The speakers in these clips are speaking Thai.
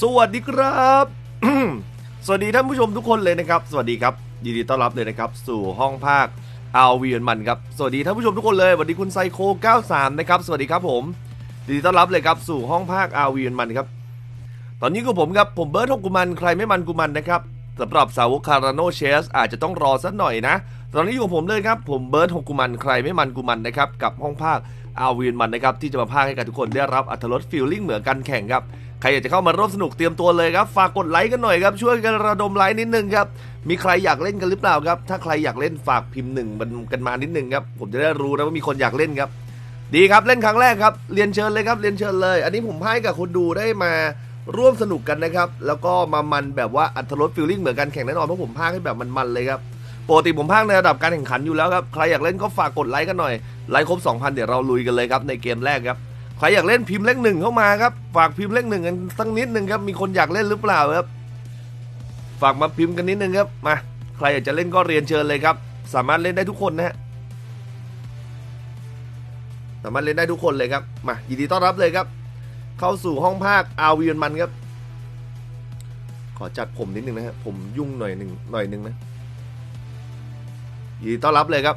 สวัสดีครับ สวัสดีท่านผู้ชมทุกคนเลยนะครับ สวัสดีครับยินดีต้อนรับเลยนะครับ สู่ห้องภาคอาวีนมันครับ สวัสดีท่านผู้ชมทุกคนเลยสวัสดีคุณไซโค93 นะครับ สวัสดีครับผมยินดีต้อนรับเลยครับสู่ห้องภาคอาวีนมันครับ ตอนนี้กับผมครับผมเบิร์ดฮกกุมันใครไม่มันกุมันนะครับสำหรับสาวกคาราโนเชสอาจจะต้องรอสักหน่อยนะ ตอนนี้อยู่กับผมเลยครับ ผมเบิร์ดฮกกุมันใครไม่มันกุมันนะครับ กับห้องภาคอาวีนมันนะครับ ที่จะมาพากให้กับทุกคนได้รับอัตรสฟีลลิ่งเหมือนกันแข่งครับ ใครอยากจะเข้ามาร่วมสนุกเตรียมตัวเลยครับ ฝากกดไลค์กันหน่อยครับช่วยกันระดมไลค์นิดนึงครับ มีใครอยากเล่นกันหรือเปล่าครับ ถ้าใครอยากเล่นฝากพิมพ์หนึ่งมันกันมานิดนึงครับผมจะได้รู้นะว่ามีคนอยากเล่นครับ ดีครับเล่นครั้งแรกครับเรียนเชิญเลยครับเรียนเชิญเลย อันนี้ผมให้กับคนดูได้มาร่วมสนุกกันนะครับ แล้วก็มามันแบบว่าอัตรสฟีลลิ่งเหมือนกันแข่งแน่นอนเพราะผมพากให้แบบมันๆเลยครับปกติผมพากในระดับการแข่งขันอยู่แล้วครับใครอยากเล่นก็ฝากกดไลค์กันหน่อยไลค์ครบ 2,000 เดี๋ยวเราลุยกันเลยครับในเกมแรกครับ ใครอยากเล่นพิมพ์เลขหนึ่งเข้ามาครับ ฝากพิมพ์เลขหนึ่งกันสักนิดหนึ่งครับ มีคนอยากเล่นหรือเปล่าครับ ฝากมาพิมพ์กันนิดหนึ่งครับ มา ใครอยากจะเล่นก็เรียนเชิญเลยครับ สามารถเล่นได้ทุกคนนะฮะ สามารถเล่นได้ทุกคนเลยครับ มายินดีต้อนรับเลยครับ เข้าสู่ห้องภาคอาวีนมันครับ ขอจัดผมนิดหนึ่งนะฮะ ผมยุ่งหน่อยหนึ่งหน่อยหนึ่งนะ ยินดีต้อนรับเลยครับ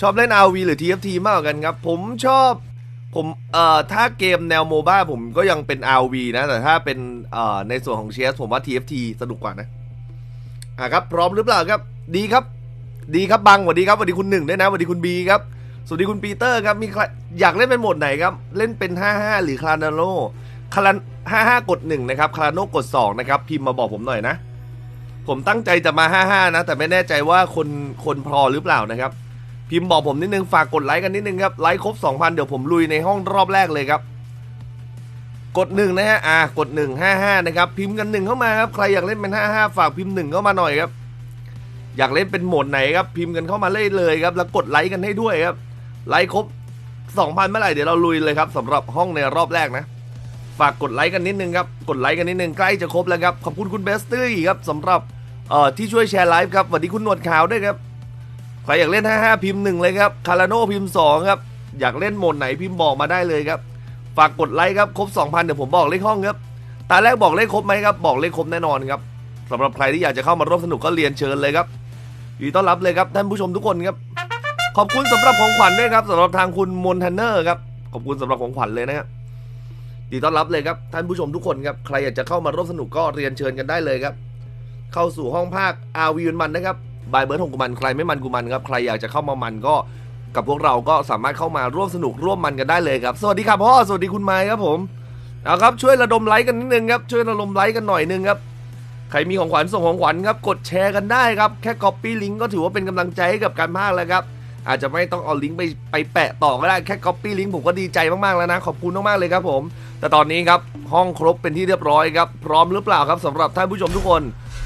ชอบเล่น RV หรือ TFT มากกว่ากันครับ ผมชอบ ผมเอ่อถ้าเกมแนวโมบ้าผมก็ยังเป็น RV นะ แต่ถ้าเป็นเอ่อในส่วนของเชสผมว่า TFT สนุกกว่านะอะครับ พร้อมหรือเปล่าครับ ดีครับ ดีครับบังสวัสดีครับสวัสดีคุณหนึ่งด้วยนะสวัสดีคุณบีครับสวัสดีคุณปีเตอร์ครับมีใครอยากเล่นเป็นโหมดไหนครับ เล่นเป็น 55 หรือคลานาโนคลา55 กด 1 นะครับคลาโนกด 2 นะครับ พิมพ์มาบอกผมหน่อยนะ ผมตั้งใจจะมา 55 นะ แต่ไม่แน่ใจว่าคนคนพอหรือเปล่านะครับ พิมพ์บอกผมนิดนึงฝากกดไลค์กันนิดนึงครับไลค์ครบ 2,000 เดี๋ยวผมลุยในห้องรอบแรกเลยครับกดหนึ่งนะฮะอ่ากดหนึ่งห้าห้านะครับ พิมพ์กันหนึ่งเข้ามาครับ ใครอยากเล่นเป็นห้าห้าฝากพิมพ์หนึ่งเข้ามาหน่อยครับ อยากเล่นเป็นโหมดไหนครับ พิมพ์กันเข้ามาเลยเลยครับ แล้วกดไลค์กันให้ด้วยครับ ไลค์ครบ 2,000 เมื่อไหร่เดี๋ยวเราลุยเลยครับสำหรับห้องในรอบแรกนะ ฝากกดไลค์กันนิดนึงครับ กดไลค์กันนิดนึงใกล้จะครบแล้วครับ ขอบคุณคุณเบสตี้ครับสำหรับเอ่อที่ช่วยแชร์ไลฟ์ครับสวัสดีคุณหนวดขาวด้วยครับ ครอยากเล่น 55 พิมพ์หนึ่งเลยครับคาราโนพิมพ์2ครับ อยากเล่นโหมดไหนพิมพ์บอกมาได้เลยครับ ฝากกดไลค์ครับ ครบ 2,000 เดี๋ยวผมบอกเลขห้องครับ ตาแรกบอกเลขครบไหมครับ บอกเลขครบแน่นอนครับสำหรับใครที่อยากจะเข้ามาร่วมสนุกก็เรียนเชิญเลยครับยินดีต้อนรับเลยครับท่านผู้ชมทุกคนครับ ขอบคุณสำหรับของขวัญด้วยครับสำหรับทางคุณมอนทันเนอร์ครับ ขอบคุณสำหรับของขวัญเลยนะครับยินดีต้อนรับเลยครับท่านผู้ชมทุกคนครับ ใครอยากจะเข้ามาร่วมสนุกก็เรียนเชิญกันได้เลยครับ เข้าสู่ห้องภาคอาวีนมันนะครับ บายเบิร์ดของกุมันใครไม่มันกุมันครับใครอยากจะเข้ามามันก็กับพวกเราก็สามารถเข้ามาร่วมสนุกร่วมมันกันได้เลยครับ สวัสดีครับพ่อสวัสดีคุณไม้ครับผมเอาครับช่วยระดมไลค์กันนิดนึงครับช่วยระดมไลค์กันหน่อยนึงครับใครมีของขวัญส่งของขวัญครับกดแชร์กันได้ครับแค่ Copy ลิงก์ก็ถือว่าเป็นกำลังใจให้กับการพากย์แล้วครับอาจจะไม่ต้องเอาลิงก์ไปไปแปะต่อก็ได้แค่ Copy ลิงก์ผมก็ดีใจมากๆแล้วนะขอบคุณมากๆเลยครับผม แต่ตอนนี้ครับห้องครบเป็นที่เรียบร้อยครับพร้อมหรือเปล่าครับสำหรับท่านผู้ชมทุกคน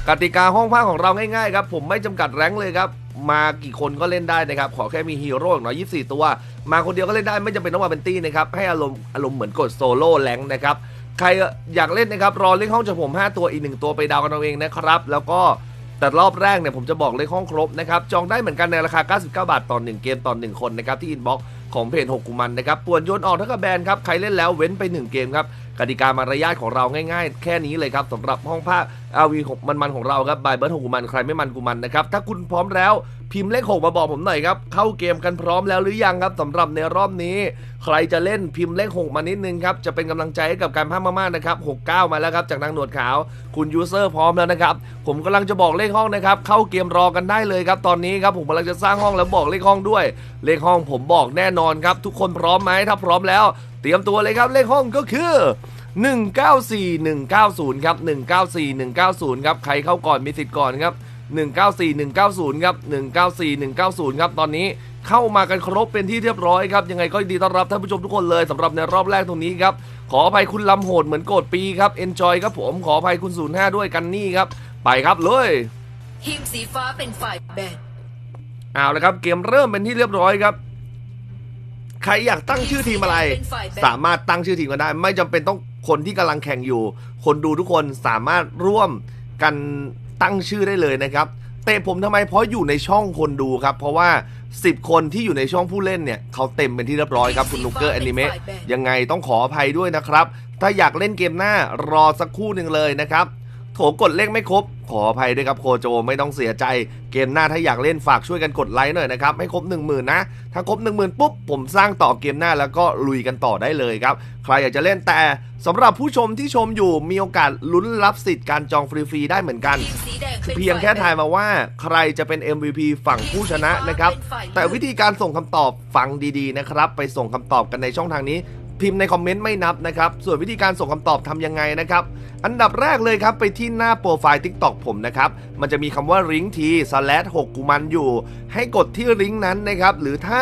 กติกาห้องภาคของเราง่ายๆครับผมไม่จำกัดแรงเลยครับมากี่คนก็เล่นได้นะครับ ขอแค่มีฮีโร่อย่างน้อย24 ตัว มาคนเดียวก็เล่นได้ไม่จำเป็นต้องมาเป็นตี้นะครับให้อารมณ์อารมณ์เหมือนกดโซโล่แรงนะครับใครอยากเล่นนะครับรอเลขห้องจากผม 5 ตัวอีกหนึ่งตัวไปดาวกันเอาเองนะครับ แล้วก็แต่รอบแรกเนี่ยผมจะบอกเลขห้องครบนะครับจองได้เหมือนกันในราคา 99 บาทต่อ 1 เกมต่อ 1 คนนะครับที่อินบ็อกซ์ของเพจ6กุมันนะครับป่วนโยนออกเท่ากับแบนครับใครเล่นแล้วเว้นไป 1 เกมครับ กติกามารยาทของเราง่ายๆ แค่นี้เลยครับสำหรับห้องภาคอาวีมันมันๆของเราครับบายเบิร์ดหงกุมันใครไม่มันกุมันนะครับถ้าคุณพร้อมแล้ว พิมพ์เลขหกมาบอกผมหน่อยครับ เข้าเกมกันพร้อมแล้วหรือยังครับสำหรับในรอบนี้ ใครจะเล่นพิมพ์เลขหกมานิดนึงครับจะเป็นกำลังใจให้กับการพากมากๆนะครับ69มาแล้วครับจากนางหนวดขาว คุณยูเซอร์พร้อมแล้วนะครับผมกำลังจะบอกเลขห้องนะครับเข้าเกมรอกันได้เลยครับตอนนี้ครับผมกำลังจะสร้างห้องแล้วบอกเลขห้องด้วย เลขห้องผมบอกแน่นอนครับทุกคนพร้อมไหมถ้าพร้อมแล้ว เตรียมตัวเลยครับเลขห้องก็คือ194190 ครับ 194190 ครับ ใครเข้าก่อนมีสิทธิ์ก่อนครับ 194190ครับ194190ครับตอนนี้เข้ามากันครบเป็นที่เรียบร้อยครับยังไงก็ยินดีต้อนรับท่านผู้ชมทุกคนเลยสำหรับในรอบแรกตรงนี้ครับขออภัยคุณลำโหดเหมือนโกดปีครับ Enjoy ครับผมขออภัยคุณ 05 ด้วยกันนี่ครับ ไปครับเลยทีมสีฟ้าเป็นฝ่ายแบนเอาละครับเกมเริ่มเป็นที่เรียบร้อยครับ ใครอยากตั้งชื่อทีมอะไรเป็นฝ่ายแบนสามารถตั้งชื่อทีมกันได้ ไม่จำเป็นต้องคนที่กำลังแข่งอยู่ คนดูทุกคนสามารถร่วมกัน ตั้งชื่อได้เลยนะครับเตะผมทำไมเพราะอยู่ในช่องคนดูครับ เพราะว่า 10 คนที่อยู่ในช่องผู้เล่นเนี่ยเขาเต็มเป็นที่เรียบร้อยครับ คุณนุกเกอร์แอนิเมะยังไงต้องขออภัยด้วยนะครับ ถ้าอยากเล่นเกมหน้ารอสักครู่หนึ่งเลยนะครับ โถกดเลขไม่ครบ ขออภัยด้วยครับโคโจไม่ต้องเสียใจ เกมหน้าถ้าอยากเล่นฝากช่วยกันกดไลค์หน่อยนะครับให้ครบ 1 0,000นะ ถ้าครบ 1 0,000ปุ๊บผมสร้างต่อเกมหน้าแล้วก็ลุยกันต่อได้เลยครับ ใครอยากจะเล่นแต่สำหรับผู้ชมที่ชมอยู่มีโอกาสลุ้นรับสิทธิ์การจองฟรีๆได้เหมือนกันเป็นเพียงแค่ทายมาว่าใครจะเป็น MVP ฝั่งผู้ชนะนะครับแต่วิธีการส่งคำตอบฟังดีๆนะครับไปส่งคำตอบกันในช่องทางนี้ พิมพ์ในคอมเมนต์ไม่นับนะครับ ส่วนวิธีการส่งคำตอบทำยังไงนะครับ อันดับแรกเลยครับ ไปที่หน้าโปรไฟล์ TikTok ผมนะครับ มันจะมีคำว่า link t slash 6กุมันอยู่ ให้กดที่ลิงก์นั้นนะครับ หรือถ้า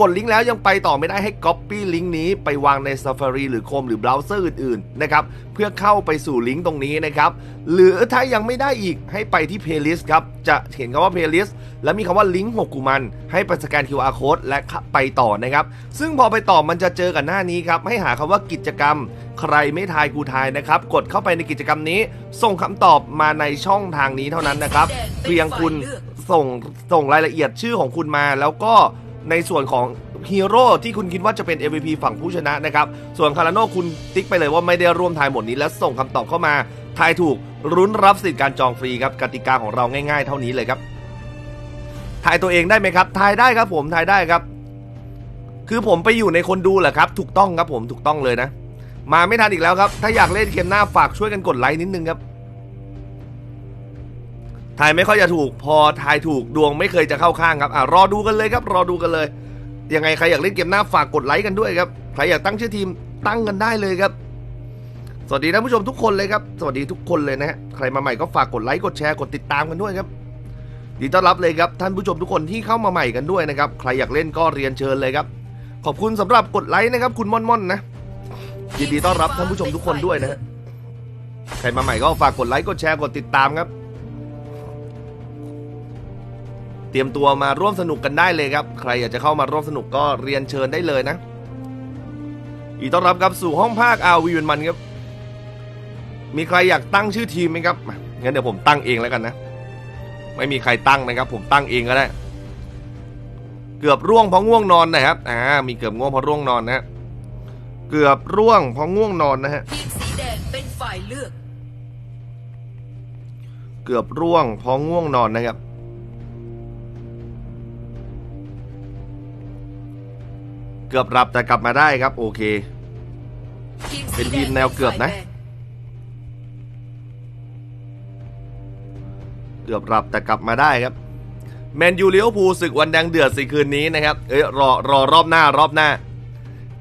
กดลิงก์แล้วยังไปต่อไม่ได้ให้ Copy ลิงก์นี้ไปวางใน Safari หรือ Chrome หรือเบราว์เซอร์อื่นๆนะครับเพื่อเข้าไปสู่ลิงก์ตรงนี้นะครับหรือถ้ายังไม่ได้อีกให้ไปที่ playlist ครับจะเห็นคำว่า playlist แล้วมีคำว่าลิงก์6กุมัน ให้ไปสแกน QR code และไปต่อนะครับ ซึ่งพอไปต่อมันจะเจอกับหน้านี้ครับ ให้หาคำว่ากิจกรรม ใครไม่ทายกูทายนะครับ กดเข้าไปในกิจกรรมนี้ ส่งคำตอบมาในช่องทางนี้เท่านั้นนะครับเพียงคุณส่งส่งรายละเอียดชื่อของคุณมาแล้วก็ ในส่วนของฮีโร่ที่คุณคิดว่าจะเป็น MVP ฝั่งผู้ชนะนะครับ ส่วนคาราโน่คุณติ๊กไปเลยว่าไม่ได้ร่วมทายหมดนี้แล้วส่งคำตอบเข้ามา ทายถูกรุ้นรับสิทธิ์การจองฟรีครับกติกาของเราง่ายๆ เท่านี้เลยครับ ทายตัวเองได้ไหมครับ ทายได้ครับผมทายได้ครับ คือผมไปอยู่ในคนดูแหละครับ ถูกต้องครับผมถูกต้องเลยนะ มาไม่ทันอีกแล้วครับ ถ้าอยากเล่นเกมหน้าฝากช่วยกันกดไลค์นิดนึงครับ ทายไม่ค่อยจะถูก พอทายถูกดวงไม่เคยจะเข้าข้างครับอะรอดูกันเลยครับ รอดูกันเลยยังไงใครอยากเล่นเกมหน้าฝากกดไลค์กันด้วยครับใครอยากตั้งชื่อทีมตั้งกันได้เลยครับ สวัสดีท่านผู้ชมทุกคนเลยครับ สวัสดีทุกคนเลยนะฮะใครมาใหม่ก็ฝากกดไลค์กดแชร์กดติดตามกันด้วยครับดีต้อนรับเลยครับท่านผู้ชมทุกคนที่เข้ามาใหม่กันด้วยนะครับใครอยากเล่นก็เรียนเชิญเลยครับ ขอบคุณสำหรับกดไลค์นะครับ คุณม่อนม่อนนะยินดีต้อนรับท่านผู้ชมทุกคนด้วยนะฮะใครมาใหม่ก็ฝากกดไลค์กดแชร์กดติดตามครับ เตรียมตัวมาร่วมสนุกกันได้เลยครับ ใครอยากจะเข้ามาร่วมสนุกก็เรียนเชิญได้เลยนะอีกต้อนรับครับสู่ห้องภาคอาวีมันมันครับมีใครอยากตั้งชื่อทีมไหมครับมางั้นเดี๋ยวผมตั้งเองแล้วกันนะ ไม่มีใครตั้งนะครับ ผมตั้งเองก็ได้ เกือบร่วงเพราะง่วงนอนนะครับอ่ามีเกือบง่วงเพราะร่วงนอนนะฮะเกือบร่วงเพราะง่วงนอนนะฮะทีมสีแดงเป็นฝ่ายเลือก เกือบร่วงเพราะง่วงนอนนะครับ กือบรับแต่กลับมาได้ครับ โอเคทีมเป็สีนแดทีงมแนวเกือบนะฝ่ายแบ่งเกือบรับแต่กลับมาได้ครับแมนยูเลี้ยวภูลศึกวันแดงเดือดสิคืนนี้นะครับเอ้ยรอรอรอบหน้ารอบหน้า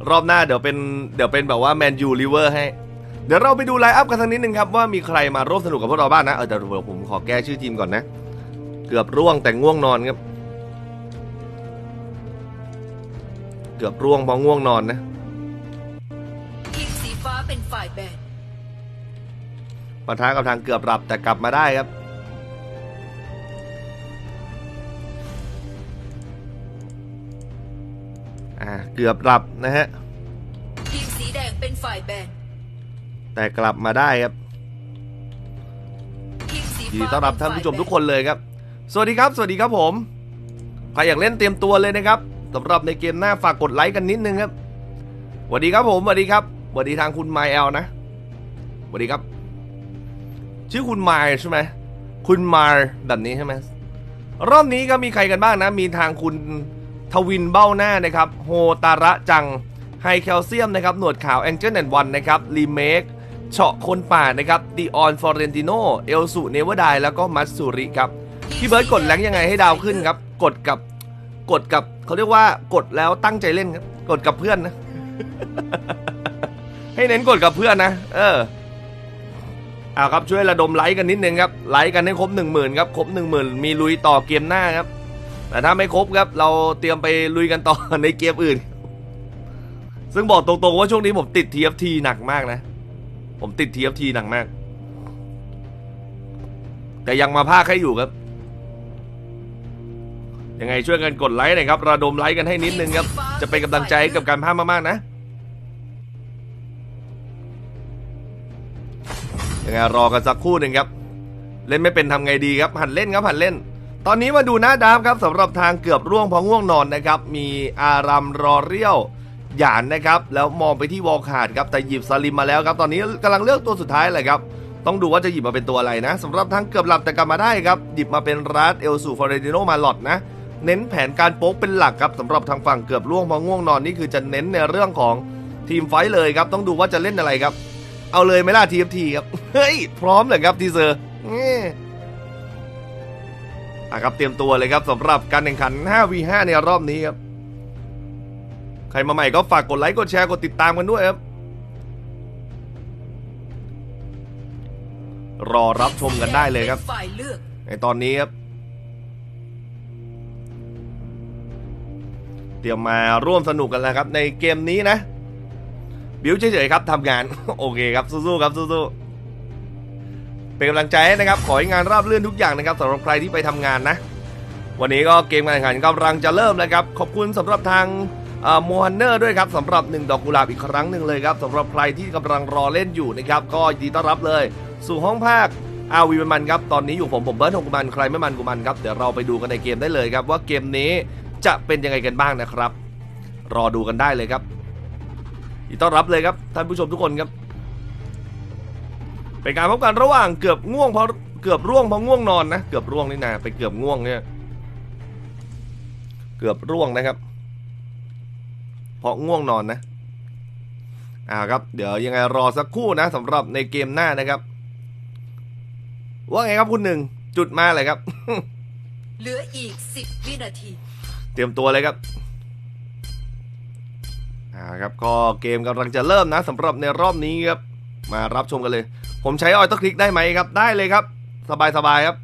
รอบหน้าเดี๋ยวเป็นเดี๋ยวเป็นแบบว่าแมนยูลิเวอร์ให้ เดี๋ยวเราไปดูไลน์อัพกันสักนิดนึงครับว่ามีใครมาร่วมสนุกกับพวกเราบ้างนะเออแต่เดี๋ยวผมขอแก้ชื่อทีมก่อนนะ เกือบร่วงแต่ง่วงนอนครับ เกือบร่วงเพราะง่วงนอนนะทีมสีฟ้าเป็นฝ่ายแบ่งปะทะกับทางเกือบหลับแต่กลับมาได้ครับ อ่าเกือบหลับนะฮะ ทีมสีแดงเป็นฝ่ายแบ่งแต่กลับมาได้ครับทีมสียินฟ้าดีต้อนรับท่านผู้ชมทุกคนเลยครับ สวัสดีครับ สวัสดีครับผม ใครอยากเล่นเตรียมตัวเลยนะครับ สำหรับในเกมหน้าฝากกดไลค์กันนิดนึงครับสวัสดีครับผมสวัสดีครับสวัสดีทางคุณไมเอลนะสวัสดีครับ ชื่อคุณไมล์ใช่ไหมคุณไมล์แบบนี้ใช่ไหมรอบนี้ก็มีใครกันบ้างนะ มีทางคุณทวินเบ้าหน้านะครับ โฮตาระจังไฮแคลเซียมนะครับ หนวดขาวแองเจิลแอนด์วันนะครับ รีเมคเฉาะคนป่านะครับดีออนฟอร์เรนติโนเอลสุเนเวอร์ไดแล้วก็มัตสุริครับ พี่เบิร์ดกดแรงยังไงให้ดาวขึ้นครับ กดกับ กดกับเขาเรียกว่ากดแล้วตั้งใจเล่นครับกดกับเพื่อนนะ ให้เน้นกดกับเพื่อนนะ เออเอาครับช่วยระดมไลค์กันนิดนึงครับไลค์กันให้ครบหนึ่งหมื่นครับครบหนึ่งหมื่นมีลุยต่อเกมหน้าครับ แต่ถ้าไม่ครบครับ เราเตรียมไปลุยกันต่อในเกมอื่น ซึ่งบอกตรงๆว่าช่วงนี้ผมติด TFT หนักมากนะ ผมติด TFT หนักมาก แต่ยังมาภาคให้อยู่ครับ ยังไงช่วยกันกดไลค์หน่อยครับระดมไลค์กันให้นิดนึงครับ จะเป็นกำลังใจให้กับการภาคมากๆนะยังไงรอกันสักครู่หนึ่งครับ เล่นไม่เป็นทำไงดีครับ หันเล่นครับหันเล่น ตอนนี้มาดูหน้าดาฟครับสำหรับทางเกือบร่วงพราะง่วงนอนนะครับ มีอารัมรอเรียวหยานนะครับ แล้วมองไปที่วอลขาดครับแต่หยิบซาลิมมาแล้วครับ ตอนนี้กำลังเลือกตัวสุดท้ายเลยครับต้องดูว่าจะหยิบมาเป็นตัวอะไรนะสำหรับทั้งเกือบหลับแต่กลับมาได้ครับ หยิบมาเป็นรัสเอลสูฟอเรติโนมาหลอดนะ เน้นแผนการโป๊กเป็นหลักครับสำหรับทางฝั่งเกือบล่วงเพอง่วงนอนนี่คือจะเน้นในเรื่องของทีมไฟท์เลยครับ ต้องดูว่าจะเล่นอะไรครับ เอาเลยไหมล่ะทีฟทีครับเฮ้ยพร้อมเลยครับทีเซอร์เอ้อะครับเตรียมตัวเลยครับสำหรับการแข่งขัน 5v5 ในรอบนี้ครับใครมาใหม่ก็ฝากกดไลค์กดแชร์กดติดตามกันด้วยครับรอรับชมกันได้เลยครับป็นฝ่ายเลือกในตอนนี้ครับ ตรียมมาร่วมสนุกกันแล้วครับ ในเกมนี้นะ บิวเฉยๆครับทำงาน โอเคครับสู้ๆครับสู้ๆเป็นกำลังใจให้นะครับ ขอให้งานราบรื่นทุกอย่างนะครับสำหรับใครที่ไปทำงานนะ วันนี้ก็เกมการแข่งขันกำลังจะเริ่มแล้วครับ ขอบคุณสำหรับทางโมฮันเนอร์ด้วยครับสำหรับ 1 ดอกกุหลาบอีกครั้งหนึ่งเลยครับสำหรับใครที่กำลังรอเล่นอยู่นะครับ ก็ดีต้อนรับเลย สู่ห้องภาคอาวีมันครับ ตอนนี้อยู่ผมผมเบิร์ดหงกุมันใครไม่มันกุมันครับ เดี๋ยวเราไปดูกันในเกมได้เลยครับ ว่าเกมนี้ จะเป็นยังไงกันบ้างนะครับ รอดูกันได้เลยครับต้อนรับเลยครับท่านผู้ชมทุกคนครับ เป็นการพบกันระหว่างเกือบง่วงเพราะเกือบร่วงเพราะง่วงนอนนะเกือบร่วงนี่นาไปเกือบง่วงเนี่ยเกือบร่วงนะครับเพราะง่วงนอนนะอ่าครับเดี๋ยวยังไงรอสักครู่นะสำหรับในเกมหน้านะครับ ว่าไงครับคุณหนึ่งจุดมาเลยครับ เหลืออีก10วินาที เตรียมตัวเลยครับอ่าครับก็เกมกำลังจะเริ่มนะสำหรับในรอบนี้ครับมารับชมกันเลย ผมใช้ออยต้องคลิกได้ไหมครับ ได้เลยครับ สบายสบายครับ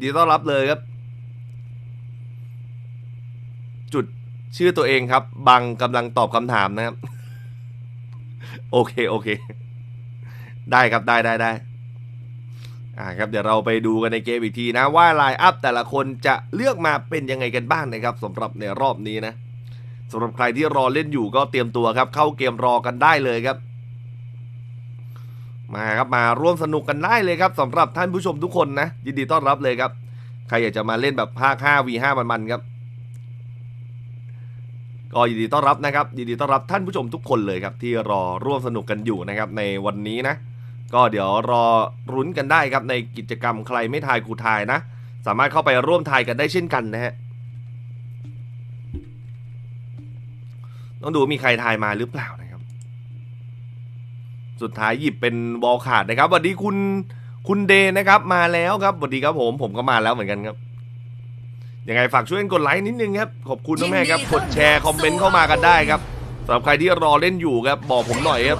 ดีต้อนรับเลยครับ จุดชื่อตัวเองครับ บังกำลังตอบคำถามนะครับ โอเค โอเค ได้ครับได้ได้ได้ อ่าครับเดี๋ยวเราไปดูกันในเกมอีกทีนะว่าไลน์อัพแต่ละคนจะเลือกมาเป็นยังไงกันบ้างนะครับสำหรับในรอบนี้นะสำหรับใครที่รอเล่นอยู่ก็เตรียมตัวครับ เข้าเกมรอกันได้เลยครับ มาครับมาร่วมสนุกกันได้เลยครับสำหรับท่านผู้ชมทุกคนนะ ยินดีต้อนรับเลยครับ ใครอยากจะมาเล่นแบบภาค 5v5 มันๆครับก็ยินดีต้อนรับนะครับยินดีต้อนรับท่านผู้ชมทุกคนเลยครับ ที่รอร่วมสนุกกันอยู่นะครับในวันนี้นะ ก็เดี๋ยวรอรุ้นกันได้ครับในกิจกรรมใครไม่ทายกูทายนะ สามารถเข้าไปร่วมทายกันได้เช่นกันนะฮะต้องดูมีใครทายมาหรือเปล่านะครับ สุดท้ายหยิบเป็นวอลขาดนะครับสวัสดีคุณคุณเดนะครับมาแล้วครับสวัสดีครับผมผมก็มาแล้วเหมือนกันครับยังไงฝากช่วยกดไลค์นิดนึงครับขอบคุณนะแม่ครับกดแชร์คอมเมนต์เข้ามากันได้ครับ สำหรับใครที่รอเล่นอยู่ครับ บอกผมหน่อยครับ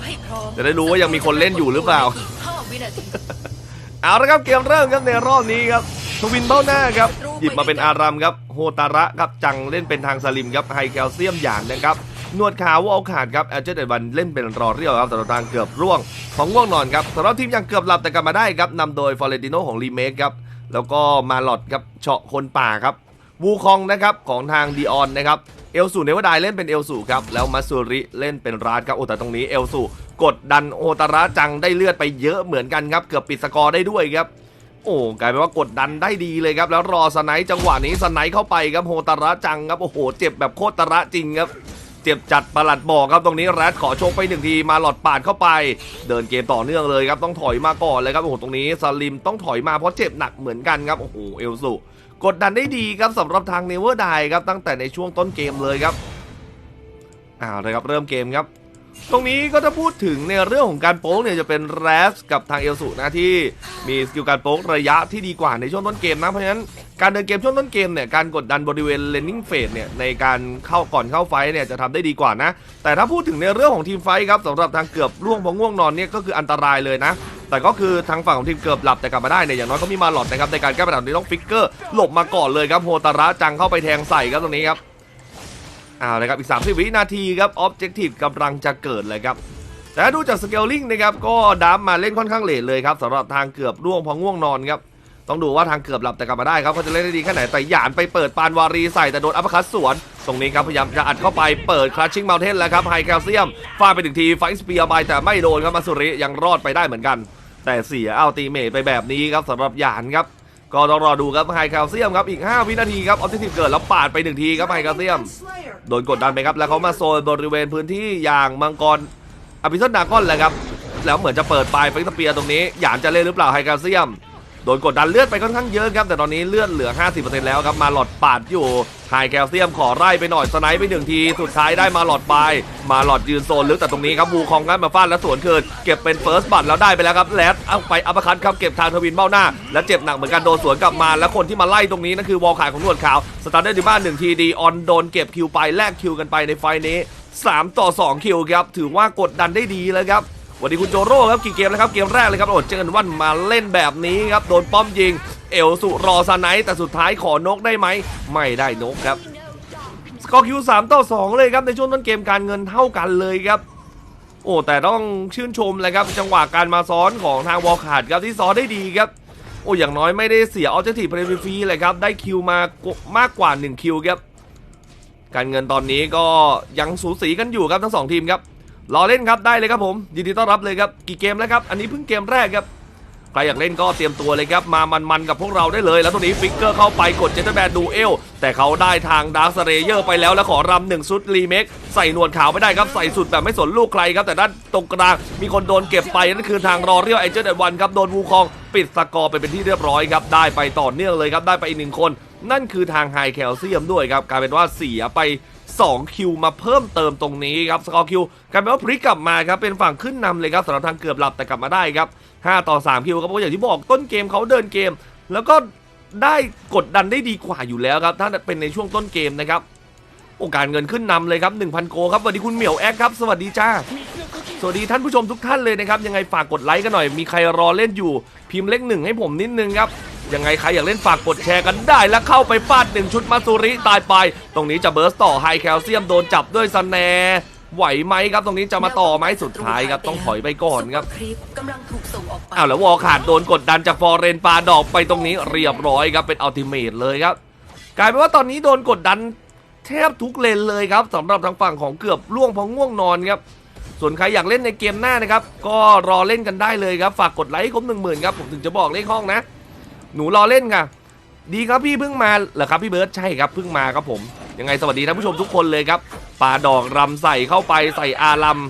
จะได้รู้ว่ายังมีคนเล่นอยู่หรือเปล่า เอาละครับเกมเริ่มครับในรอบนี้ครับทวินเบ้าหน้าครับหยิบมาเป็นอารัมครับโฮตาระครับจังเล่นเป็นทางสลิมครับไฮแคลเซียมหยานนะครับนวดขาววอลขาดครับแอลเจเดวันเล่นเป็นรอเรียวครับสำหรับทางเกือบร่วงของง่วงนอนครับสำหรับทีมยังเกือบหลับแต่กลับมาได้ครับนำโดยฟอเรนติโนของรีเมคครับแล้วก็มาลอดครับเฉาะคนป่าครับ วูคองนะครับของทางดีออนนะครับเอลสูเนวดายเล่นเป็นเอลสูครับแล้วมาซูริเล่นเป็นราดครับโอ้แต่ตรงนี้เอลสูกดดันโอตาระจังได้เลือดไปเยอะเหมือนกันครับเกือบปิดสกอร์ได้ด้วยครับโอ้กลายเป็นว่ากดดันได้ดีเลยครับ แล้วรอสไนจังหวะนี้สไนเข้าไปครับโฮตาระจังครับโอ้โห เจ็บแบบโคตรตระจริงครับ เจ็บจัดประหลัดบอกครับตรงนี้แรดขอโชคไปหนึ่งทีมาหลอดปาดเข้าไป เดินเกมต่อเนื่องเลยครับต้องถอยมาก่อนเลยครับโอ้โหตรงนี้สลิมต้องถอยมาเพราะเจ็บหนักเหมือนกันครับโอ้โหเอลสุ กดดันได้ดีครับสำหรับทางเนเวอร์ไดครับตั้งแต่ในช่วงต้นเกมเลยครับอ้าวเลยครับเริ่มเกมครับ ตรงนี้ก็ถ้าพูดถึงในเรื่องของการโป๊กเนี่ยจะเป็นแรสกับทางเอลสุนะที่มีสกิลการโป๊กระยะที่ดีกว่าในช่วงต้นเกมนะเพราะฉะนั้น การเดินเกมช่วงต้นเกมเนี่ยการกดดันบริเวณเลนนิ่งเฟสเนี่ยในการเข้าก่อนเข้าไฟเนี่ยจะทำได้ดีกว่านะ แต่ถ้าพูดถึงในเรื่องของทีมไฟครับสำหรับทางเกือบล่วงเพราะง่วงนอนเนี่ยก็คืออันตรายเลยนะแต่ก็คือทางฝั่งของทีมเกือบหลับแต่กลับมาได้เนี่ยอย่างน้อยก็มีมาหลอดนะครับในการแก้ปัญหานี้ต้องฟิกเกอร์หลบมาก่อนเลยครับโฮตาระจังเข้าไปแทงใส่ครับตรงนี้ครับเอาเลยครับอีก 30 วินาทีครับออบเจกตีฟกำลังจะเกิดเลยครับแต่ดูจากสเกลลิงนะครับก็ดับมาเล่นค่อนข้างเลทเลยครับสำหรับทางเกือบร่วงพอง่วงนอนครับ ต้องดูว่าทางเกือบหลับแต่กลับมาได้ครับเขาจะเล่นได้ดีแค่ไหนแต่หยานไปเปิดปานวารีใส่แต่โดนอัปคัตสวน ตรงนี้ครับพยายามจะอัดเข้าไปเปิดคลัชชิ่งเมลเทนแล้วครับไฮแคลเซียมฟาดไปถึงทีไฟสเปียร์ไปแต่ไม่โดนครับมาสุริยังรอดไปได้เหมือนกัน แต่เสียอัลติเมทไปแบบนี้ครับสำหรับหยานครับก็ต้องรอดูครับไฮแคลเซียมครับอีก 5 วินาทีครับออบเจกตีฟเกิดแล้วปาดไปหนึ่งทีครับไฮแคลเซียมโดนกดดันไปครับแล้วเขามาโซนบริเวณพื้นที่อย่างมังกรอภิสันดากอนแหละครับแล้วเหมือนจะเปิดปลายไฟสเปียร์ตรงนี้อยากจะเล่นหรือเปล่าไฮแคลเซียม โดนกดดันเลือดไปค่อนข้างเยอะครับแต่ตอนนี้เลือดเหลือ 50%แล้วครับมาหลอดปาดอยู่ไฮแคลเซียมขอไล่ไปหน่อยสไนป์ไปหนึ่งทีสุดท้ายได้มาหลอดไป มาหลอดยืนโซนลึกแต่ตรงนี้ครับบูคองกันมาฟาดแล้วสวนคืนเก็บเป็นเฟิร์สบัตแล้วได้ไปแล้วครับแลดเอาไปอัปคัตครับเก็บทางทวินเบ้าหน้า และเจ็บหนักเหมือนกันโดนสวนกลับมาแล้วคนที่มาไล่ตรงนี้นั่นคือวอลขายของหนวดขาวสตาร์เดอร์ดิบ้านหนึ่งทีดีออนโดนเก็บคิวไปแลกคิวกันไปในไฟล์นี้ 3 ต่อ 2 คิวครับถือว่ากดดันได้ดีแล้วครับ วันนี้คุณโจโร่ครับกี่เกมแล้วครับเกมแรกเลยครับโอ้เจอกันวันมาเล่นแบบนี้ครับโดนป้อมยิง เอลสุรอซาไนแต่สุดท้ายขอนกได้ไหมไม่ได้นกครับสกอร์คิว3ต่อ2เลยครับในช่วงต้นเกมการเงินเท่ากันเลยครับโอ้แต่ต้องชื่นชมเลยครับจังหวะการมาซ้อนของทางวอลขาดครับที่ซ้อนได้ดีครับโอ้อย่างน้อยไม่ได้เสียออเจ t ทีฟเพลย์ฟรีเลยครับได้คิวมามากกว่า1คิวครับการเงินตอนนี้ก็ยังสูสีกันอยู่ครับทั้งสองทีมครับ รอเล่นครับได้เลยครับผมยินดีต้อนรับเลยครับกี่เกมแล้วครับอันนี้เพิ่งเกมแรกครับใครอยากเล่นก็เตรียมตัวเลยครับ มามันๆกับพวกเราได้เลย แล้วตรงนี้ฟิกเกอร์เข้าไปกดเจตแบนดูเอลแต่เขาได้ทางดาร์คสเรเยอร์ไปแล้ว แล้วขอรำหนึ่งชุดรีเมคใส่นวดขาวไม่ได้ครับ ใส่สุดแบบไม่สนลูกใครครับ แต่ด้านตรงกลางมีคนโดนเก็บไป นั่นคือทางรอเรียวไอเจอร์เดวันครับ โดนวูคองปิดสกอร์ไปเป็นที่เรียบร้อยครับ ได้ไปต่อเนื่องเลยครับ ได้ไปอีกหนึ่งคน นั่นคือทางไฮแคลเซียมด้วยครับกลายเป็นว่าเสียไป 2 คิวมาเพิ่มเติมตรงนี้ครับสกอร์คิวกลายเป็นว่าพลิกกลับมาครับเป็นฝั่งขึ้นนำเลยครับสำหรับทางเกือบหลับแต่กลับมาได้ครับ5ต่อ 3 คิวครับเพราะอย่างที่บอกต้นเกมเขาเดินเกม แล้วก็ได้กดดันได้ดีกว่าอยู่แล้วครับถ้าเป็นในช่วงต้นเกมนะครับโอกาสเงินขึ้นนำเลยครับ 1,000 โกครับสวัสดีคุณเหมียวแอคครับ สวัสดีจ้า สวัสดีท่านผู้ชมทุกท่านเลยนะครับ ยังไงฝากกดไลค์กันหน่อย มีใครรอเล่นอยู่ พิมพ์เลขหนึ่งให้ผมนิดนึงครับ ยังไงใครอยากเล่นฝากกดแชร์กันได้ แล้วเข้าไปฟาดหนึ่งชุดมาซูริตายไป ตรงนี้จะเบิร์สต่อไฮแคลเซียมโดนจับด้วยสแนร์ไหวไหมครับตรงนี้จะมาต่อไหมสุดท้ายครับต้องถอยไปก่อนครับเปอคลิปกำลังถูกส่งออกไปอ้าวแล้ววอลขาดโดนกดดันจากฟอร์เรนปาดอกไปตรงนี้เรียบร้อยครับเป็นอัลติเมทเลยครับ กลายเป็นว่าตอนนี้โดนกดดันแทบทุกเลนเลยครับสำหรับทางฝั่งของเกือบล่วงเพราะง่วงนอนครับส่วนใครอยากเล่นในเกมหน้านะครับ ก็รอเล่นกันได้เลยครับ ฝากกดไลค์ครบหนึ่งหมื่นครับ ผมถึงจะบอกเลขห้องนะ หนูรอเล่นค่ะ ดีครับพี่เพิ่งมาเหรอครับพี่เบิร์ตใช่ครับเพิ่งมาครับผมยังไงสวัสดีท่านผู้ชมทุกคนเลยครับป่าดอกรำใส่เข้าไปใส่อารัม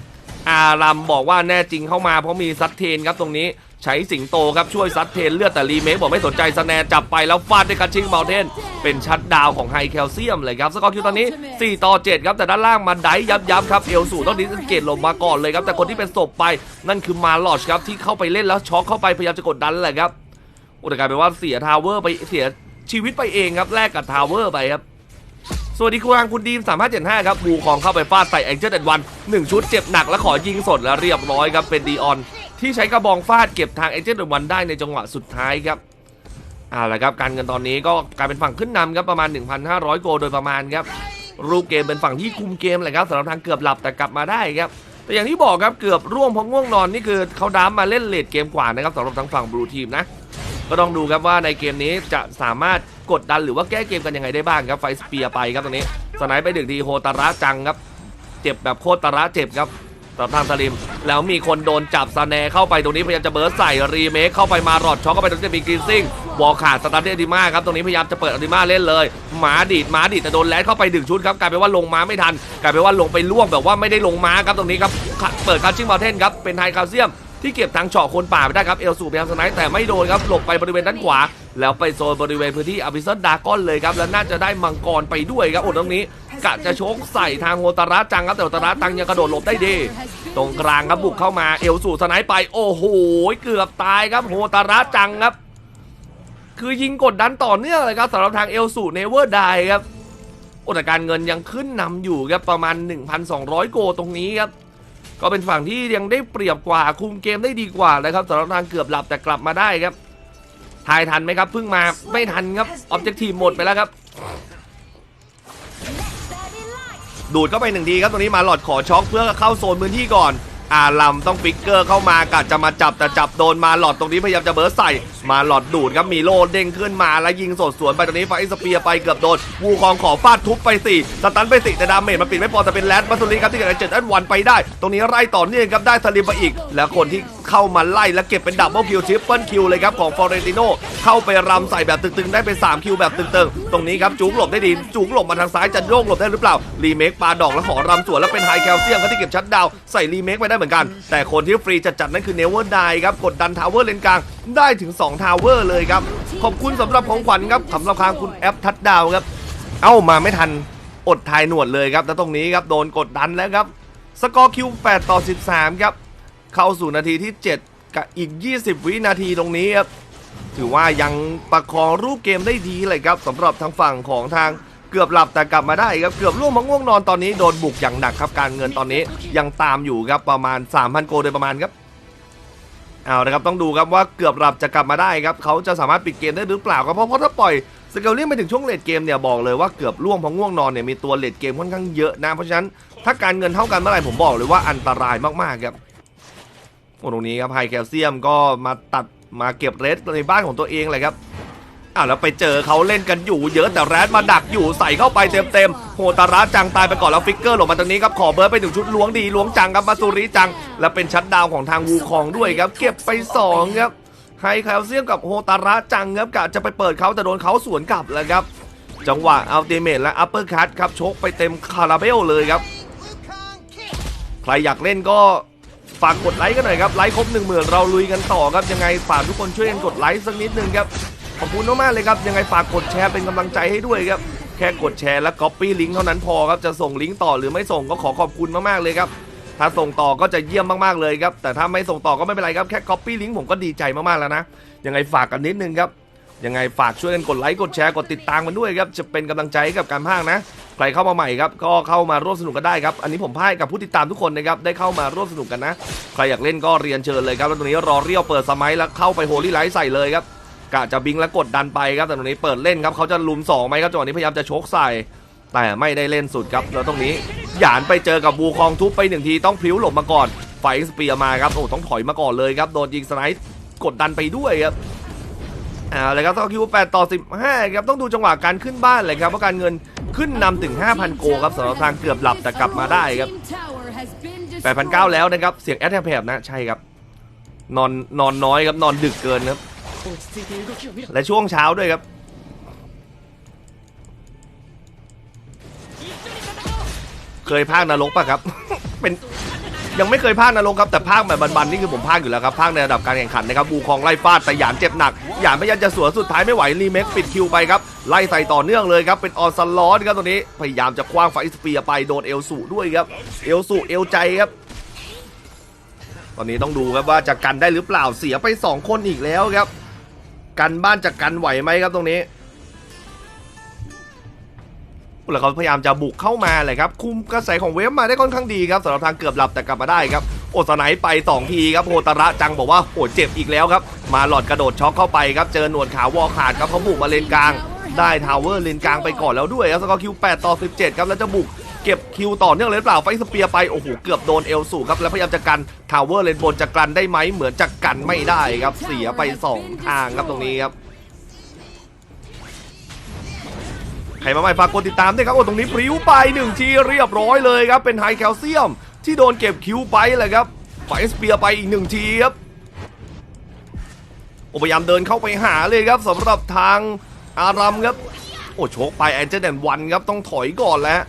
อารัมบอกว่าแน่จริงเข้ามาเพราะมีซัดเทนครับตรงนี้ใช้สิงโตครับช่วยซัดเทนเลือดแต่รีเมคบอกไม่สนใจสแนจับไปแล้วฟาดด้วยการชิงเบลเทนเป็นชัดดาวของไฮแคลเซียมเลยครับสกอร์คิวตอนนี้ 4 ต่อ 7 ครับแต่ด้านล่างมาได้ยับยับครับเอลสูต้องดิสเกตลงมาก่อนเลยครับแต่คนที่เป็นศพไปนั่นคือมาลอชครับที่เข้าไปเล่นแล้วช็อกเข้าไปพยายามจะกดดันแหละครับ โอ้แต่กลายเป็นว่าเสียทาวเวอร์ไปเสียชีวิตไปเองครับแลกกับทาวเวอร์ไปครับสวัสดีคุณอังคุณดีม3575 ครับบูของเข้าไปฟาดใส่แองเจิลเดนวันหนึ่งชุดเจ็บหนักและขอยิงสดแล้วเรียบร้อยครับเป็นดีออน ที่ใช้กระบองฟาดเก็บทางแองเจิลเดนวันได้ในจังหวะสุดท้ายครับเอาละครับการเงินตอนนี้ก็กลายเป็นฝั่งขึ้นนำครับประมาณ 1,500 โกลโดยประมาณครับรูปเกมเป็นฝั่งที่คุมเกมเลยครับสำหรับทางเกือบหลับแต่กลับมาได้ครับแต่อย่างที่บอกครับเกือบร่วงเพราะง่วงนอนนี่คือเขาดามมาเล่นเลดเกมกว่านะครับสำหรับทางฝั่งบลูทีมนะ ก็ต้องดูครับว่าในเกมนี้จะสามารถกดดันหรือว่าแก้เกมกันยังไงได้บ้างครับไฟสเปียร์ไปครับตรงนี้สไนป์ไปดึงทีโฮตาระจังครับ เจ็บแบบโคตรตาระเจ็บครับสำหรับทางสลิม แล้วมีคนโดนจับสแนเข้าไปตรงนี้พยายามจะเบิร์สใส่รีเมคเข้าไปมารอดช็อกเข้าไปตรงนี้จะมีกรีนซิ่งวอลขาดสตาร์เดอร์ดิมาครับตรงนี้พยายามจะเปิดอดิมาเล่นเลยหมาดีดหมาดีดแต่โดนแลนเข้าไปดึงชุดครับกลายเป็นว่าลงม้าไม่ทันกลายเป็นว่าลงไปล่วงแบบว่าไม่ได้ลงม้าครับตรงนี้ครับเปิดการชิงบอลเทนครับเป็นไฮคาเซียม ที่เก็บทางเฉาะคนป่าไปได้ครับเอลสูพยายามสไนป์แต่ไม่โดนครับหลบไปบริเวณด้านขวา แล้วไปโซนบริเวณพื้นที่อภิสันดากอนเลยครับแล้วน่าจะได้มังกรไปด้วยครับโอ้ตรงนี้กะจะโชกใส่ทางโฮตาระจังครับแต่โฮตาระจังยังกระโดดหลบได้ดี ตรงกลางครับบุกเข้ามาเอลสูสไนป์ไปโอ้โหเกือบตายครับโฮตาระจังครับ คือยิงกดดันต่อเนื่องเลยครับสำหรับทางเอลสูเนเวอร์ไดครับโอ้แต่การเงินยังขึ้นนำอยู่ครับประมาณ 1,200 โกตรงนี้ครับ ก็เป็นฝั่งที่ยังได้เปรียบกว่าคุมเกมได้ดีกว่านะครับสำหรับทางเกือบหลับแต่กลับมาได้ครับทายทันไหมครับเพิ่งมาไม่ทันครับออบเจกตีหมดไปแล้วครับ ดูดเข้าไปหนึ่งทีครับตรงนี้มาหลอดขอช็อกเพื่อเข้าโซนพื้นที่ก่อน อาลัมต้องฟิกเกอร์เข้ามากะจะมาจับแต่จับโดนมาหลอดตรงนี้พยายามจะเบิร์สใส่ มาหลอดดูดครับมีโลเด้งขึ้นมาแล้วยิงสดสวนไปตรงนี้ไฟสเปียร์ไปเกือบโดนวูคองขอฟาดทุบไปสี่สตันไปสี่แต่ดาเมจมันปิดไม่พอแต่เป็นแรดมาสุริครับที่เกิดเจ็ดอันวันไปได้ ตรงนี้ไล่ต่อเนื่องครับได้สลิมไปอีก แล้วคนที่ เข้ามาไล่และเก็บเป็นดับเบิลคิวทริปเปิลคิวเลยครับของฟอเรนติโนเข้าไปรำใส่แบบตึงๆ ได้เป็น3คิวแบบตึงๆ ตรงนี้ครับจุกหลบได้ดีจุกหลบมาทางซ้ายจะโยกหลบได้หรือเปล่า รีเมคปาดอกแล้วขอรำสวนแล้วเป็นไฮแคลเซียมก็ที่เก็บชัดดาวใส่รีเมคไปได้เหมือนกัน แต่คนที่ฟรีจัดๆนั่นคือเนเวอร์ไดครับกดดันทาวเวอร์เลนกลางได้ถึง2ทาวเวอร์เลยครับขอบคุณสำหรับของขวัญครับสำหรับทางคุณแอปทัดดาวครับเอ้ามาไม่ทันอดทายหนวดเลยครับแล้วตรงนี้ครับโดนกดดันแล้วครับสกอร์คิว8ต่อ 13 ครับ เข้าสู่นาทีที่ 7 กับอีก 20 วินาทีตรงนี้ครับ ถือว่ายังประคองรูปเกมได้ดีเลยครับสำหรับทางฝั่งของทางเกือบหลับแต่กลับมาได้ครับเกือบร่วงมังง่วงนอนตอนนี้โดนบุกอย่างหนักครับการเงินตอนนี้ยังตามอยู่ครับประมาณ 3,000 โกลโดยประมาณครับเอาละครับต้องดูครับว่าเกือบหลับจะกลับมาได้ครับเขาจะสามารถปิดเกมได้หรือเปล่าครับเพราะเพราะถ้าปล่อยสเกลเลิ่งไปถึงช่วงเลดเกมเนี่ยบอกเลยว่าเกือบล่วงเพราะง่วงนอนเนี่ยมีตัวเลดเกมค่อนข้างเยอะนะเพราะฉะนั้นถ้าการเงินเท่ากันเมื่อไหร่ผมบอกเลยว่าอันตรายมากๆครับ โอ้ตรงนี้ครับไฮแคลเซียมก็มาตัดมาเก็บเรสในบ้านของตัวเองเลยครับอ้าวแล้วไปเจอเขาเล่นกันอยู่เยอะแต่แรดมาดักอยู่ใส่เข้าไปเต็มๆโหตาระจังตายไปก่อนแล้วฟิกเกอร์หลบมาตรงนี้ครับขอเบิร์ดไปถึงชุดล้วงดีล้วงจังครับมาซูริจัง และเป็นชัดดาวของทางวูคองด้วยครับ เก็บไปสองครับไฮแคลเซียมกับโฮตาระจังครับกะจะไปเปิดเขาแต่โดนเขาสวนกลับแล้วครับ จังหวะอัลติเมทและอัปเปอร์คัตครับชกไปเต็มคาราเบลเลยครับ ใครอยากเล่นก็ ฝากกดไลค์กันหน่อยครับไลค์ครบหนึ่งหมื่นเราลุยกันต่อครับยังไงฝากทุกคนช่วยกันกดไลค์สักนิดนึงครับขอบคุณมากๆเลยครับยังไงฝากกดแชร์เป็นกำลังใจให้ด้วยครับแค่กดแชร์และก๊อปปี้ลิงก์เท่านั้นพอครับจะส่งลิงก์ต่อหรือไม่ส่งก็ขอขอบคุณมากๆเลยครับถ้าส่งต่อก็จะเยี่ยมมากๆเลยครับแต่ถ้าไม่ส่งต่อก็ไม่เป็นไรครับแค่ copy link ผมก็ดีใจมากๆแล้วนะยังไงฝากกันนิดนึงครับ ยังไงฝากช่วยกันกดไลค์กดแชร์กดติดตามกันด้วยครับจะเป็นกำลังใจให้กับการพากนะ ใครเข้ามาใหม่ครับก็เข้ามาร่วมสนุกกันได้ครับ อันนี้ผมพายกับผู้ติดตามทุกคนนะครับได้เข้ามาร่วมสนุกกันนะ ใครอยากเล่นก็เรียนเชิญเลยครับแล้วตรงนี้รอเรียวเปิดสมัยแล้วเข้าไปโฮลี่ไลท์ใส่เลยครับกะจะบิงและกดดันไปครับแต่ตรงนี้เปิดเล่นครับเขาจะลุมสองไหมครับจังหวะนี้พยายามจะชกใส่ แต่ไม่ได้เล่นสุดครับแล้วตรงนี้หยานไปเจอกับบูคองทุบไปหนึ่งทีต้องพลิ้วหลบมาก่อนไฟสเปียร์มาครับโอ้ต้องถอยมาก่อนเลยครับโดนยิงสไนป์กดดันไปด้วยครับ เอาเลยครับต้องคิว8ต่อ 15ครับต้องดูจังหวะการขึ้นบ้านเลยครับเพราะการเงินขึ้นนำถึง 5,000 โกครับสำหรับทางเกือบหลับแต่กลับมาได้ครับ8,900 แล้วนะครับ เสียงแอดแทบนะใช่ครับนอนนอนน้อยครับนอนดึกเกินครับ และช่วงเช้าด้วยครับเคยพากนรกปะครับ เป็น ยังไม่เคยพากนรกครับแต่พากแบบบันๆนี่คือผมพากอยู่แล้วครับพากในระดับการแข่งขันนะครับบูคองไล่ฟาดแต่หยานเจ็บหนักหยานพยายามจะสวนสุดท้ายไม่ไหวรีเมคปิดคิวไปครับไล่ใส่ต่อเนื่องเลยครับเป็นออนซัลลอสครับตัวนี้พยายามจะคว้างไฟสเปียไปโดนเอลสูด้วยครับเอลสูเอลใจครับตอนนี้ต้องดูครับว่าจะกันได้หรือเปล่าเสียไปสองคนอีกแล้วครับ กันบ้านจะกันไหวไหมครับตรงนี้ แล้วเขาพยายามจะบุกเข้ามาเลยครับ คุมกระแสของเวฟมาได้ค่อนข้างดีครับสำหรับทางเกือบหลับแต่กลับมาได้ครับโอสไนป์ไป 2 ทีครับโฮตาระจังบอกว่าโอ้เจ็บอีกแล้วครับ มาหลอดกระโดดช็อกเข้าไปครับ เจอหนวดขาววอขาดครับเขาบุกมาเลนกลาง ได้ทาวเวอร์เลนกลางไปก่อนแล้วด้วยครับสกอร์คิว 8 ต่อ 17 ครับ แล้วจะบุกเก็บคิวต่อเนื่องเลยเปล่าไฟสเปียไป โอ้โห เกือบโดนเอลสูครับ แล้วพยายามจะกันทาวเวอร์เลนบนจะกันได้ไหมเหมือนจะกันไม่ได้ครับเสียไปสองทางครับตรงนี้ครับ ใครมาใหม่ฝากกดติดตามด้วยครับโอ้ตรงนี้พริ้วไปหนึ่งทีเรียบร้อยเลยครับ เป็นไฮแคลเซียม ที่โดนเก็บคิวไปเลยครับไฟสเปียไปอีกหนึ่งทีครับโอ้พยายามเดินเข้าไปหาเลยครับสำหรับทางอารัมครับ โอ้โชกไปแอนเจนแดนวันครับต้องถอยก่อนแล้ว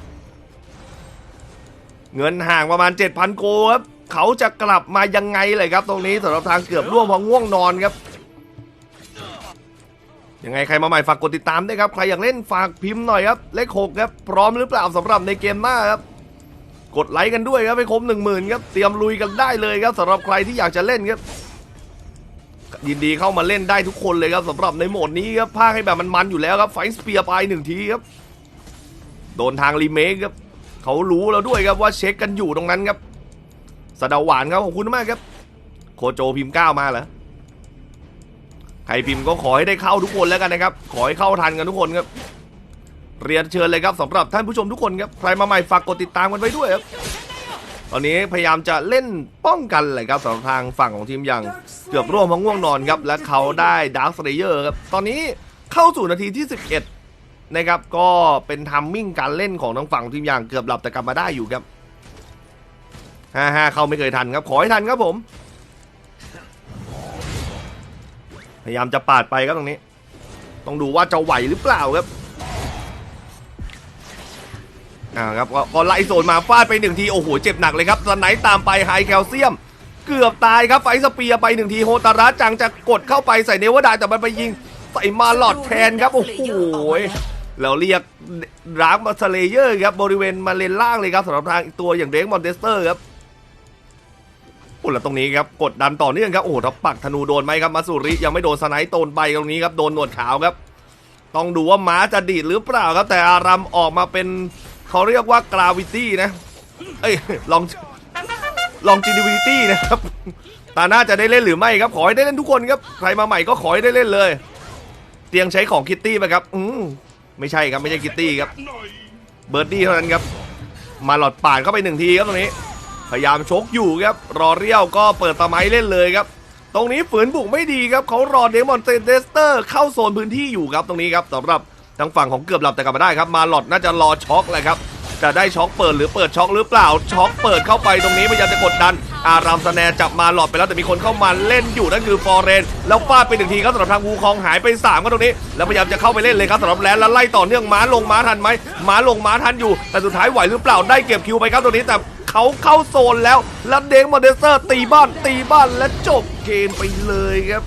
เงินห่างประมาณ 7,000 โกครับ เขาจะกลับมายังไงเลยครับ ตรงนี้สำหรับทางเกือบร่วงพราะง่วงนอนครับ ยังไงใครมาใหม่ฝากกดติดตามด้วยครับ ใครอยากเล่นฝากพิมพ์หน่อยครับเลขหกครับพร้อมหรือเปล่าสำหรับในเกมหน้าครับกดไลค์กันด้วยครับให้ครบหนึ่งหมื่นครับเตรียมลุยกันได้เลยครับสำหรับใครที่อยากจะเล่นครับยินดีเข้ามาเล่นได้ทุกคนเลยครับสำหรับในโหมดนี้ครับพากให้แบบมันๆอยู่แล้วครับไฟสเปียร์ไปหนึ่งทีครับโดนทางรีเมคครับเขารู้แล้วด้วยครับว่าเช็คกันอยู่ตรงนั้นครับสะดาหวานครับขอบคุณมากครับ โคโจพิมพ์เก้ามาเหรอ ใครพิมพ์ก็ขอให้ได้เข้าทุกคนแล้วกันนะครับ ขอให้เข้าทันกันทุกคนครับ เรียนเชิญเลยครับสำหรับท่านผู้ชมทุกคนครับ ใครมาใหม่ฝากกดติดตามกันไว้ด้วยครับ ตอนนี้พยายามจะเล่นป้องกันเลยครับสำหรับทางฝั่งของทีมอย่างเกือบร่วมพราะง่วงนอนครับ และเขาได้ดาร์คสเลเยอร์ครับ ตอนนี้เข้าสู่นาทีที่ 11 นะครับ ก็เป็นทัมมิ่งการเล่นของทางฝั่งทีมอย่างเกือบหลับแต่กลับมาได้อยู่ครับฮ่าฮ่าเข้าไม่เคยทันครับ ขอให้ทันครับผม ยายามจะปาดไปครับตรงนี้ ต้องดูว่าจะไหวหรือเปล่าครับอ่าครับก็ไล่โซนมาฟาดไปหนึ่งทีโอ้โหเจ็บหนักเลยครับสไนต์ตามไปไฮแคลเซียม เกือบตายครับไฟสเปียไปหนึ่งทีโฮตาระจังจะกดเข้าไปใส่เนวดาแต่มันไปยิงใส่มาหลอดแทนครับโอ้โหแล้วเรียกดาร์กมาสเลเยอร์ครับบริเวณมาเลนล่างเลยครับสำหรับทางตัวอย่างเดงมอนเตสเตอร์ครับ โอ้แล้วตรงนี้ครับกดดันต่อเนื่องครับโอ้โหทับปักธนูโดนไหมครับมาสุริยังไม่โดนสไนต์โตนไปตรงนี้ครับโดนหนวดขาวครับ ต้องดูว่าม้าจะดีดหรือเปล่าครับ แต่อารัมออกมาเป็นเขาเรียกว่ากราวิตี้นะ เอ้ยลองลองจินิวิตี้นะครับตาหน้าจะได้เล่นหรือไม่ครับขอให้ได้เล่นทุกคนครับใครมาใหม่ก็ขอให้ได้เล่นเลย เตียงใช้ของคิตตี้ไหมครับ อืมไม่ใช่ครับไม่ใช่คิตตี้ครับเบิร์ดดี้เท่านั้นครับมาหลอดป่านเข้าไปหนึ่งทีครับตรงนี้ พยายามชกอยู่ครับรอเรียวก็เปิดตะไม้เล่นเลยครับ ตรงนี้ฝืนบุกไม่ดีครับเขารอเดมอนเตสเตอร์เข้าโซนพื้นที่อยู่ครับตรงนี้ครับสำหรับทางฝั่งของเกือบหลับแต่กลับมาได้ครับมาหลอดน่าจะรอช็อกแหละครับจะได้ช็อกเปิดหรือเปิดช็อกหรือเปล่าช็อกเปิดเข้าไปตรงนี้พยายามจะกดดัน อารามสแนร์จับมาหลอดไปแล้วแต่มีคนเข้ามาเล่นอยู่นั่นคือฟอร์เรนแล้วฟาดไปหนึ่งทีครับสำหรับทางวูคองหายไปสามก็ตรงนี้ แล้วพยายามจะเข้าไปเล่นเลยครับสำหรับแลนแล้วไล่ต่อเนื่องม้าลงม้าทันไหมม้าลงม้าทันอยู่ แต่สุดท้ายไหวหรือเปล่าได้เก็บคิวไปครับตรงนี้แต่ เขาเข้าโซนแล้ว แล้วเด้งมอนเดเตอร์ตีบ้านตีบ้านและจบเกมไปเลยครับ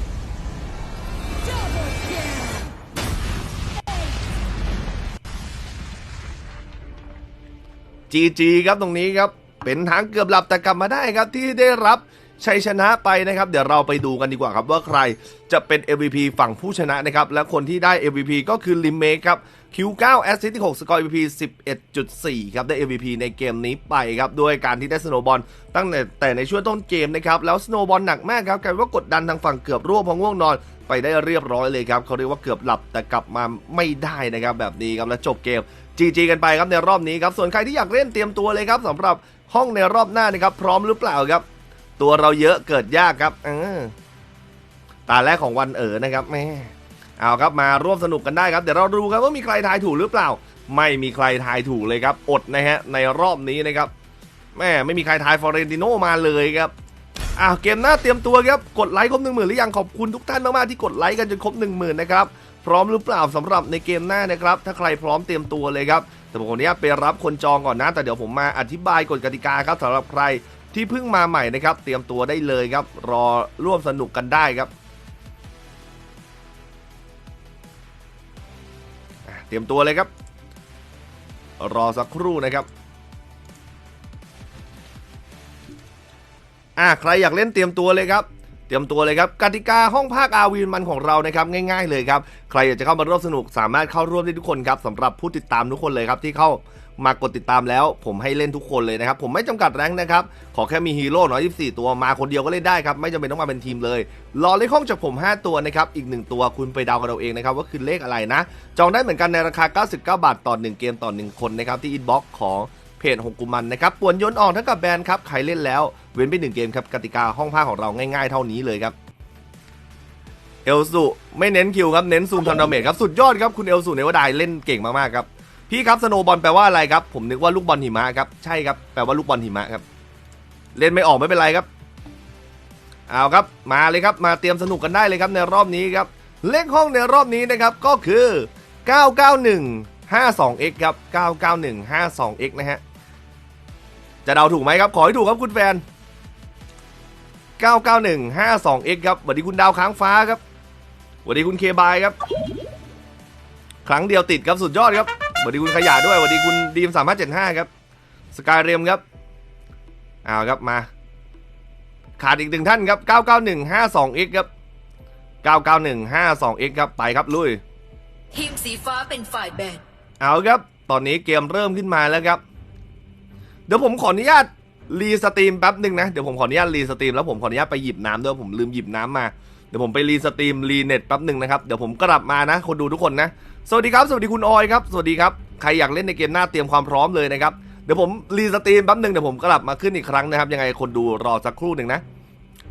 จีจีครับตรงนี้ครับ เป็นทางเกือบหลับแต่กลับมาได้ครับที่ได้รับ ชัยชนะไปนะครับ เดี๋ยวเราไปดูกันดีกว่าครับว่าใครจะเป็น MVP ฝั่งผู้ชนะนะครับ และคนที่ได้ MVP ก็คือลิมเมคครับ Q9 แอสซิสต์ที่ 6 สกอร์ MVP 11.4 ครับ ได้ MVP ในเกมนี้ไปครับ ด้วยการที่ได้สโนบอลตั้งแต่แต่ในช่วงต้นเกมนะครับ แล้วสโนบอลหนักมากครับกลายเป็นว่ากดดันทางฝั่งเกือบร่วงเพราะง่วงนอนไปได้เรียบร้อยเลยครับเขาเรียกว่าเกือบหลับแต่กลับมาไม่ได้นะครับแบบนี้ครับและจบเกม GG กันไปครับในรอบนี้ครับส่วนใครที่อยากเล่นเตรียมตัวเลยครับสำหรับห้องในรอบหน้านะครับพร้อมหรือเปล่าครับ ตัวเราเยอะเกิดยากครับเออตาแรกของวันเอ๋อนะครับแม่เอาครับมาร่วมสนุกกันได้ครับเดี๋ยวเราดูกันว่ามีใครทายถูกหรือเปล่า ไม่มีใครทายถูกเลยครับ อดนะฮะในรอบนี้นะครับแม่ไม่มีใครทายฟอเรนติโนมาเลยครับอ้าวเกมหน้าเตรียมตัวครับกดไลค์ครบหนึ่งหมื่นหรือยังขอบคุณทุกท่านมากๆที่กดไลค์กันจนครบหนึ่งหมื่นนะครับพร้อมหรือเปล่าสำหรับในเกมหน้านะครับ ถ้าใครพร้อมเตรียมตัวเลยครับแต่ผมขออนุญาตไปรับคนจองก่อนนะ แต่เดี๋ยวผมมาอธิบายกฎกติกาครับสำหรับใคร ที่เพิ่งมาใหม่นะครับ เตรียมตัวได้เลยครับ รอร่วมสนุกกันได้ครับ เตรียมตัวเลยครับ รอสักครู่นะครับอ่าใครอยากเล่นเตรียมตัวเลยครับ ตรียมตัวเลยครับกติกาห้องภาคอาวีมันของเรานะครับง่ายๆเลยครับใครอยากจะเข้ามาร่วมสนุกสามารถเข้าร่วมได้ทุกคนครับสำหรับผู้ติดตามทุกคนเลยครับที่เข้ามากดติดตามแล้ว ผมให้เล่นทุกคนเลยนะครับผมไม่จำกัดแรงนะครับขอแค่มีฮีโร่น้อย24 ตัวมาคนเดียวก็เล่นได้ครับไม่จำเป็นต้องมาเป็นทีมเลย รอเลขห้องจากผม 5 ตัวนะครับอีก 1 ตัวคุณไปเดากันเอาเองนะครับว่าคือเลขอะไรนะ จองได้เหมือนกันในราคา 99 บาทต่อ 1 เกมต่อ 1 คนนะครับที่อินบ็อกซ์ของ เพจหงกุมันนะครับป่วนยนออกเท่ากับแบนครับใครเล่นแล้วเว้นไปหนึ่งเกมครับกติกาห้องภาคของเราง่ายๆ เท่านี้เลยครับเอลสุไม่เน้นคิวครับเน้นซูมทำดาเมจครับสุดยอดครับคุณเอลสุเนวดายเล่นเก่งมากๆครับพี่ครับสโนบอลแปลว่าอะไรครับผมนึกว่าลูกบอลหิมะครับใช่ครับแปลว่าลูกบอลหิมะครับเล่นไม่ออกไม่เป็นไรครับเอาครับมาเลยครับมาเตรียมสนุกกันได้เลยครับในรอบนี้ครับเลขห้องในรอบนี้นะครับก็คือ 991 52x ครับ 991 52x นะฮะ จะเดาถูกไหมครับ ขอให้ถูกครับคุณแฟน 991 52x ครับสวัสดีคุณดาวค้างฟ้าครับสวัสดีคุณเคบายครับ ครั้งเดียวติดครับสุดยอดครับสวัสดีคุณขยะด้วยสวัสดีคุณดีม3575ครับสกายเรียมครับเอาครับมา ขาดอีกหนึ่งท่านครับ 991 52x ครับ 991 52x ครับไปครับลุยทีมสีฟ้าเป็นฝ่ายแบนเอาครับ ตอนนี้เกมเริ่มขึ้นมาแล้วครับเดี๋ยวผมขออนุญาตรีสตรีมแป๊บหนึ่งนะ เดี๋ยวผมขออนุญาตรีสตรีมแล้วผมขออนุญาตไปหยิบน้ำด้วยผมลืมหยิบน้ำมา เดี๋ยวผมไปรีสตรีมรีเน็ตแป๊บหนึ่งนะครับ เดี๋ยวผมกลับมานะ คนดูทุกคนนะ สวัสดีครับ สวัสดีคุณออยครับ สวัสดีครับ ใครอยากเล่นในเกมหน้าเตรียมความพร้อมเลยนะครับ เดี๋ยวผมรีสตรีมแป๊บหนึ่งเดี๋ยวผมกลับมาขึ้นอีกครั้งนะครับ ยังไงคนดูรอสักครู่หนึ่งนะ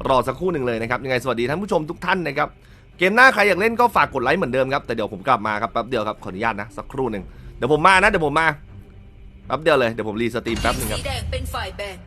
รอสักครู่หนึ่งเลยนะครับ ยังไงสวัสดีท่านผู้ชมทุกท่านนะครับ เกมหน้าใครอยากเล่นก็ฝากกดไลค์เหมือนเดิมครับ แต่เดี๋ยวผมกลับมาครับแป๊บเดียวครับ ขออนุญาตนะสักครู่หนึ่งเดี๋ยวผมมานะเดี๋ยวผมมา แป๊บเดียวเลย เดี๋ยวผมรีสตรีมแป๊บหนึ่งครับ สีแดงเป็นฝ่ายแบน